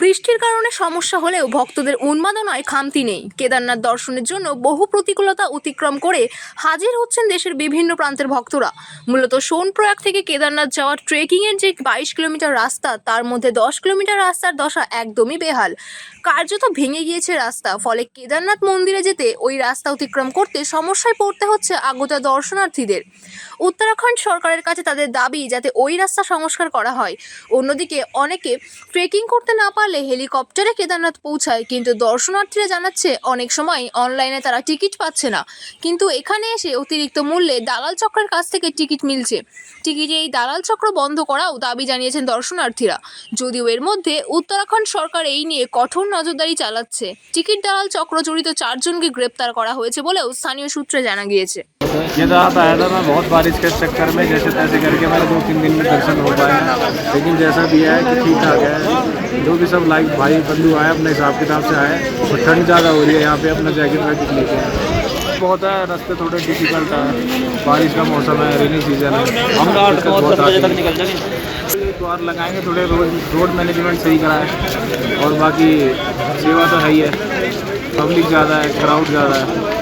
বৃষ্টির কারণে সমস্যা হলেও ভক্তদের উন্মাদনায় খামতি নেই। কেদারনাথ দর্শনের জন্য বহু প্রতিকূলতা অতিক্রম করে হাজির হচ্ছেন দেশের বিভিন্ন প্রান্তের ভক্তরা। মূলত সোনপ্রয়াগ থেকে কেদারনাথ যাওয়ার ট্রেকিংয়ের যে বাইশ কিলোমিটার রাস্তা, তার মধ্যে দশ কিলোমিটার রাস্তার দশা একদমই বেহাল। কার্যত ভেঙে গিয়েছে রাস্তা, ফলে কেদারনাথ মন্দিরে যেতে ওই রাস্তা অতিক্রম করতে সমস্যায় পড়তে হচ্ছে আগত দর্শনার্থীদের। উত্তরাখণ্ড সরকারের কাছে তাদের দাবি, যাতে ওই রাস্তা সংস্কার করা হয়। অন্যদিকে অনেকে ট্রেকিং করতে না পারলে হেলিকপ্টারে কেদারনাথ পৌঁছায়, কিন্তু দর্শনার্থীরা জানাচ্ছে অনেক সময় অনলাইনে তারা টিকিট পাচ্ছে না। কিন্তু এখানে এসে অতিরিক্ত মূল্যে দালাল চক্রের কাছ থেকে টিকিট মিলছে। টিকিটে এই দালাল চক্র বন্ধ করাও দাবি জানিয়েছেন দর্শনার্থীরা। যদিও এর মধ্যে উত্তরাখণ্ড সরকার এই নিয়ে কঠোর নজরদারি চালাচ্ছে। টিকিট দালাল চক্র জড়িত চারজনকে গ্রেপ্তার করা হয়েছে বলেও স্থানীয় সূত্রে জানা গিয়েছে। केदारनाथ आया था मैं बहुत बारिश के चक्कर में जैसे तैसे करके मेरे दो तीन दिन में दर्शन हो पाए हैं लेकिन जैसा भी है कि ठीक ठाक है। जो भी सब लाइक भाई बंधु आए अपने हिसाब किताब से आए और ठंड ज़्यादा हो रही है यहाँ पे अपना जैकेट वैकेट लेके आए। बहुत है रास्ते थोड़े डिफ़िकल्ट है। बारिश का मौसम है रेनी सीज़न है। हम बहुत द्वार लगाएँगे थोड़े रोड रोड मैनेजमेंट सही कराए। और बाकी सेवा तो है ही है। पब्लिक ज़्यादा है क्राउड ज़्यादा है।